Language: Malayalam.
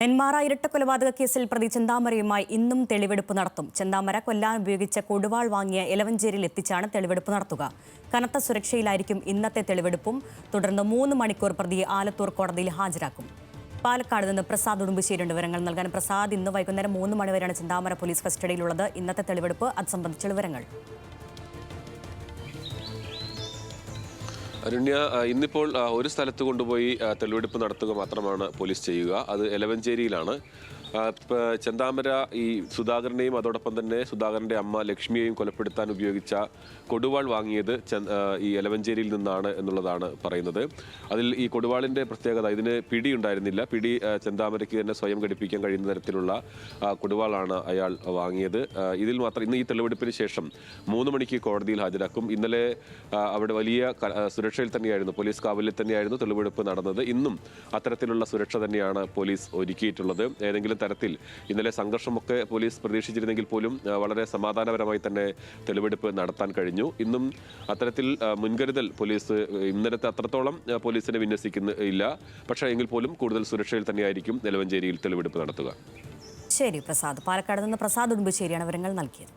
നെന്മാറ ഇരട്ടക്കൊലപാതക കേസിൽ പ്രതി ചെന്താമരയുമായി ഇന്നും തെളിവെടുപ്പ് നടത്തും. ചെന്താമര കൊല്ലാൻ ഉപയോഗിച്ച കൊടുവാൾ വാങ്ങിയ എലവഞ്ചേരിയിൽ എത്തിച്ചാണ് തെളിവെടുപ്പ് നടത്തുക. കനത്ത സുരക്ഷയിലായിരിക്കും ഇന്നത്തെ തെളിവെടുപ്പും. തുടർന്ന് മൂന്ന് മണിക്കൂർ പ്രതിയെ ആലത്തൂർ കോടതിയിൽ ഹാജരാക്കും. പാലക്കാട് നിന്ന് പ്രസാദ് ഉടുമ്പശ്ശേരിയുടെ വിവരങ്ങൾ നൽകാൻ പ്രസാദ് ഇന്ന് വൈകുന്നേരം മൂന്ന് മണിവരെയാണ് ചെന്താമര പോലീസ് കസ്റ്റഡിയിലുള്ളത്. ഇന്നത്തെ തെളിവെടുപ്പ് അത് സംബന്ധിച്ചുള്ള വിവരങ്ങൾ. അരുണ്യ ഇന്നിപ്പോൾ ഒരു സ്ഥലത്ത് കൊണ്ടുപോയി തെളിവെടുപ്പ് നടത്തുക മാത്രമാണ് പോലീസ് ചെയ്യുക. അത് എലവഞ്ചേരിയിലാണ് ചെന്താമര ഈ സുധാകരനെയും അതോടൊപ്പം തന്നെ സുധാകരന്റെ അമ്മ ലക്ഷ്മിയെയും കൊലപ്പെടുത്താൻ ഉപയോഗിച്ച കൊടുവാൾ വാങ്ങിയത് ഈ എലവഞ്ചേരിയിൽ നിന്നാണ് എന്നുള്ളതാണ് പറയുന്നത്. അതിൽ ഈ കൊടുവാളിന്റെ പ്രത്യേകത ഇതിന് പിടി ഉണ്ടായിരുന്നില്ല പിടി ചെന്താമരയ്ക്ക് തന്നെ സ്വയം ഘടിപ്പിക്കാൻ കഴിയുന്ന തരത്തിലുള്ള കൊടുവാളാണ് അയാൾ വാങ്ങിയത്. ഇതിൽ മാത്രം ഇന്ന് ഈ തെളിവെടുപ്പിന് ശേഷം മൂന്ന് മണിക്ക് കോടതിയിൽ ഹാജരാക്കും. ഇന്നലെ അവിടെ വലിയ സുരക്ഷയിൽ തന്നെയായിരുന്നു. പോലീസ് കാവലിൽ തന്നെയായിരുന്നു തെളിവെടുപ്പ് നടന്നത്. ഇന്നും അത്തരത്തിലുള്ള സുരക്ഷ തന്നെയാണ് പോലീസ് ഒരുക്കിയിട്ടുള്ളത്. ഏതെങ്കിലും തരത്തിൽ ഇന്നലെ സംഘർഷമൊക്കെ പോലീസ് പ്രതീക്ഷിച്ചിരുന്നെങ്കിൽ പോലും വളരെ സമാധാനപരമായി തന്നെ തെളിവെടുപ്പ് നടത്താൻ കഴിഞ്ഞു. ഇന്നും അത്തരത്തിൽ മുൻകരുതൽ പോലീസ് ഇന്നലത്തെ അത്രത്തോളം പോലീസിനെ വിന്യസിക്കുന്ന ഇല്ല. പക്ഷേ എങ്കിൽ പോലും കൂടുതൽ സുരക്ഷയിൽ തന്നെയായിരിക്കും നിലവഞ്ചേരിയിൽ തെളിവെടുപ്പ് നടത്തുക. ശരി പ്രസാദ്. പാലക്കാട് നിന്ന് പ്രസാദ് ഉടുമ്പശ്ശേരിയാണ് വിവരങ്ങൾ നൽകിയത്.